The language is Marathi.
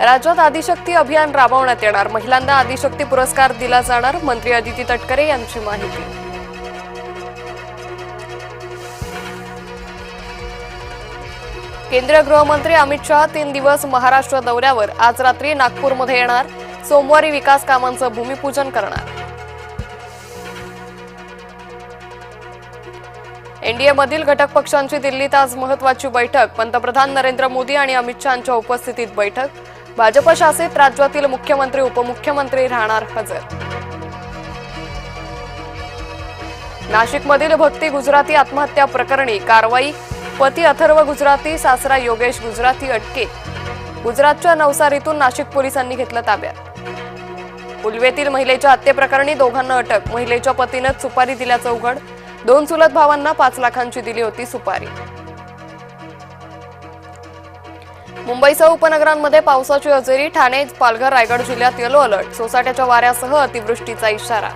राज्यात आदिशक्ती अभियान राबवण्यात येणार. महिलांना आदिशक्ती पुरस्कार दिला जाणार. मंत्री अदिती तटकरे यांची माहिती. केंद्रीय गृहमंत्री अमित शहा तीन दिवस महाराष्ट्र दौऱ्यावर. आज रात्री नागपूरमध्ये येणार. सोमवारी विकास कामांचं भूमिपूजन करणार. एनडीएमधील घटक पक्षांची दिल्लीत आज महत्वाची बैठक. पंतप्रधान नरेंद्र मोदी आणि अमित शहाच्या उपस्थितीत बैठक. भाजप शासित राज्यातील मुख्यमंत्री उपमुख्यमंत्री राहणार हजर. नाशिकमधील भक्ती गुजराती आत्महत्या प्रकरणी कारवाई पती अथर्व गुजराती सासरा योगेश गुजराती अटकेत गुजरातच्या नवसारीतून नाशिक पोलिसांनी घेतलं ताब्यात. उलवेतील महिलेच्या हत्येप्रकरणी दोघांना अटक महिलेच्या पतीनं सुपारी दिल्याचं उघड. दोन चुलत भावांना पाच लाखांची दिली होती सुपारी. मुंबईसह उपनगरांमध्ये पावसाची हजेरी ठाणे पालघर रायगड जिल्ह्यात येलो अलर्ट. सोसाट्याच्या वाऱ्यासह अतिवृष्टीचा इशारा.